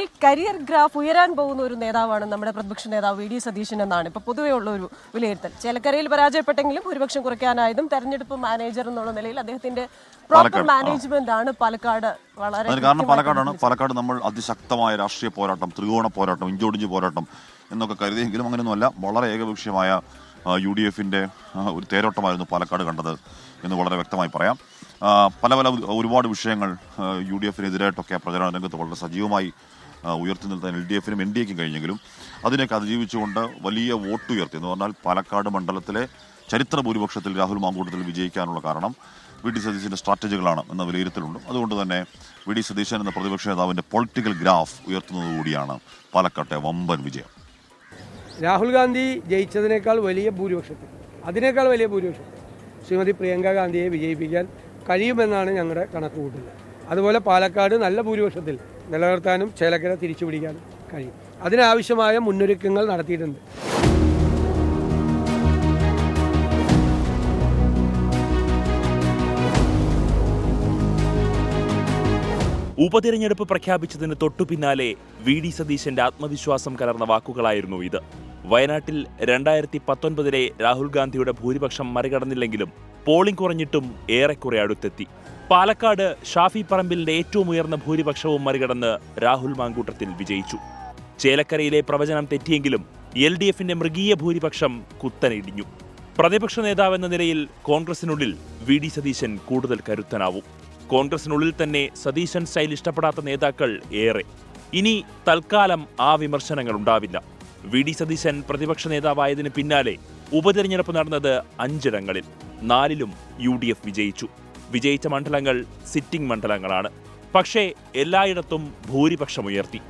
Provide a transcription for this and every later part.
ഈ career graph ഉയരാൻ പോകുന്ന ഒരു നേതാവാണ് നമ്മുടെ പ്രതിപക്ഷ നേതാവ് വി ഡി സതീശൻ എന്നാണ്. ഇപ്പൊ പൊതുവേ ഉള്ള ഒരു വിലയിരുത്തൽ. ചേലക്കരയിൽ പരാജയപ്പെട്ടെങ്കിലും ഭൂരിപക്ഷം കുറയ്ക്കാനായതും തെരഞ്ഞെടുപ്പ് മാനേജർ എന്നുള്ള നിലയിൽ അദ്ദേഹത്തിന്റെ പ്രോപ്പർ മാനേജ്മെന്റ് ആണ് പാലക്കാട് വളരെ കാരണം പാലക്കാടാണ്. പാലക്കാട് നമ്മൾ അതിശക്തമായ രാഷ്ട്രീയ പോരാട്ടം ത്രികോണ പോരാട്ടം ഇഞ്ചോടിഞ്ച് പോരാട്ടം എന്നൊക്കെ കരുതിയെങ്കിലും അങ്ങനെയൊന്നുമല്ല. വളരെ ഏകപക്ഷീയമായ യു ഡി എഫിന്റെ ഒരു തേരോട്ടമായിരുന്നു പാലക്കാട് കണ്ടത് എന്ന് വളരെ വ്യക്തമായി പറയാം. പല പല ഒരുപാട് വിഷയങ്ങൾ യു ഡി എഫിനെതിരായിട്ടൊക്കെ പ്രചരണ രംഗത്ത് വളരെ സജീവമായി ഉയർത്തി നിർത്താൻ എൽ ഡി എഫിനും എൻ ഡി എക്കും കഴിഞ്ഞെങ്കിലും അതിനെയൊക്കെ അതിജീവിച്ചുകൊണ്ട് വലിയ വോട്ട് ഉയർത്തി. എന്ന് പറഞ്ഞാൽ പാലക്കാട് മണ്ഡലത്തിലെ ചരിത്ര ഭൂരിപക്ഷത്തിൽ രാഹുൽ മാങ്കൂട്ടത്തിൽ വിജയിക്കാനുള്ള കാരണം വി ഡി സതീശിന്റെ സ്ട്രാറ്റജികളാണ് എന്ന വിലയിരുത്തലുണ്ട്. അതുകൊണ്ട് തന്നെ വി ഡി സതീശൻ എന്ന പ്രതിപക്ഷ നേതാവിന്റെ പൊളിറ്റിക്കൽ ഗ്രാഫ് ഉയർത്തുന്നതുകൂടിയാണ് പാലക്കാട്ടെ വമ്പൻ വിജയം. രാഹുൽ ഗാന്ധി ജയിച്ചതിനേക്കാൾ വലിയ ഭൂരിപക്ഷത്തിൽ. അതിനേക്കാൾ വലിയ ഭൂരിപക്ഷത്തിൽ ശ്രീമതി പ്രിയങ്ക ഗാന്ധിയെ വിജയിപ്പിക്കാൻ കഴിയുമെന്നാണ് ഞങ്ങളുടെ കണക്കുകൂട്ടൽ അതുപോലെ പാലക്കാട് നല്ല ഭൂരിപക്ഷത്തിൽ നിലനിർത്താനും ചേലക്കര തിരിച്ചുപിടിക്കാനും കഴിയും. അതിനാവശ്യമായ മുന്നൊരുക്കങ്ങൾ നടത്തിയിട്ടുണ്ട്. ഉപതിരഞ്ഞെടുപ്പ് പ്രഖ്യാപിച്ചതിന് തൊട്ടു പിന്നാലെ വി ഡി സതീശന്റെ ആത്മവിശ്വാസം കലർന്ന വാക്കുകളായിരുന്നു ഇത്. വയനാട്ടിൽ രണ്ടായിരത്തി പത്തൊൻപതിലെ രാഹുൽ ഗാന്ധിയുടെ ഭൂരിപക്ഷം മറികടന്നില്ലെങ്കിലും പോളിംഗ് കുറഞ്ഞിട്ടും ഏറെക്കുറെ അടുത്തെത്തി. പാലക്കാട് ഷാഫി പറമ്പിലിന്റെ ഏറ്റവും ഉയർന്ന ഭൂരിപക്ഷവും മറികടന്ന് രാഹുൽ മാങ്കൂട്ടത്തിൽ വിജയിച്ചു. ചേലക്കരയിലെ പ്രവചനം തെറ്റിയെങ്കിലും എൽ ഡി എഫിന്റെ മൃഗീയ ഭൂരിപക്ഷം കുത്തനെ പ്രതിപക്ഷ നേതാവെന്ന നിലയിൽ കോൺഗ്രസിനുള്ളിൽ വി ഡി സതീശൻ കൂടുതൽ കരുത്തനാവും. കോൺഗ്രസിനുള്ളിൽ തന്നെ സതീശൻ സ്റ്റൈൽ ഇഷ്ടപ്പെടാത്ത നേതാക്കൾ ഏറെ. ഇനി തൽക്കാലം ആ വിമർശനങ്ങൾ ഉണ്ടാവില്ല. വി ഡി സതീശൻ പ്രതിപക്ഷ നേതാവായതിന് പിന്നാലെ ഉപതെരഞ്ഞെടുപ്പ് നടന്നത് അഞ്ചിടങ്ങളിൽ നാലിലും യു ഡി എഫ് വിജയിച്ചു. വിജയിച്ച മണ്ഡലങ്ങൾ സിറ്റിംഗ് മണ്ഡലങ്ങളാണ്. പക്ഷേ എല്ലായിടത്തും ഭൂരിപക്ഷം ഭൂരിപക്ഷമുയർത്തി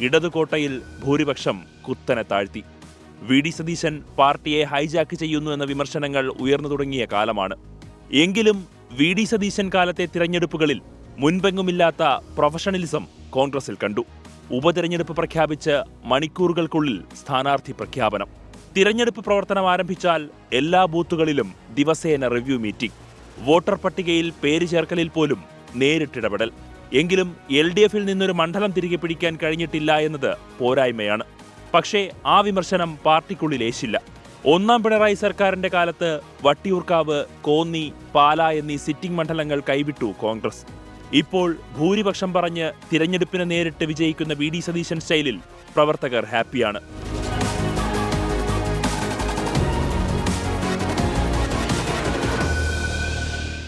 ഇടതുകോട്ടയിൽ ഭൂരിപക്ഷം കുത്തനെ താഴ്ത്തി. വി. ഡി. സതീശൻ പാർട്ടിയെ ഹൈജാക്ക് ചെയ്യുന്നു എന്ന വിമർശനങ്ങൾ ഉയർന്നു തുടങ്ങിയ കാലമാണ്. എങ്കിലും വി. ഡി. സതീശൻ കാലത്തെ തിരഞ്ഞെടുപ്പുകളിൽ മുൻപെങ്ങുമില്ലാത്ത പ്രൊഫഷണലിസം കോൺഗ്രസിൽ കണ്ടു. ഉപതെരഞ്ഞെടുപ്പ് പ്രഖ്യാപിച്ച് മണിക്കൂറുകൾക്കുള്ളിൽ സ്ഥാനാർത്ഥി പ്രഖ്യാപനം. തിരഞ്ഞെടുപ്പ് പ്രവർത്തനം ആരംഭിച്ചാൽ എല്ലാ ബൂത്തുകളിലും ദിവസേന റിവ്യൂ മീറ്റിംഗ്. വോട്ടർ പട്ടികയിൽ പേര് ചേർക്കലിൽ പോലും നേരിട്ടിടപെടൽ. എങ്കിലും എൽ ഡി എഫിൽ നിന്നൊരു മണ്ഡലം തിരികെ പിടിക്കാൻ കഴിഞ്ഞിട്ടില്ല എന്നത് പോരായ്മയാണ്. പക്ഷേ ആ വിമർശനം പാർട്ടിക്കുള്ളിൽ ഏശില്ല. ഒന്നാം പിണറായി സർക്കാരിന്റെ കാലത്ത് വട്ടിയൂർക്കാവ് കോന്നി പാല എന്നീ സിറ്റിംഗ് മണ്ഡലങ്ങൾ കൈവിട്ടു കോൺഗ്രസ്. ഇപ്പോൾ ഭൂരിപക്ഷം പറഞ്ഞ് തിരഞ്ഞെടുപ്പിനെ നേരിട്ട് വിജയിക്കുന്ന വി ഡി സതീശൻ സ്റ്റൈലിൽ പ്രവർത്തകർ ഹാപ്പിയാണ്.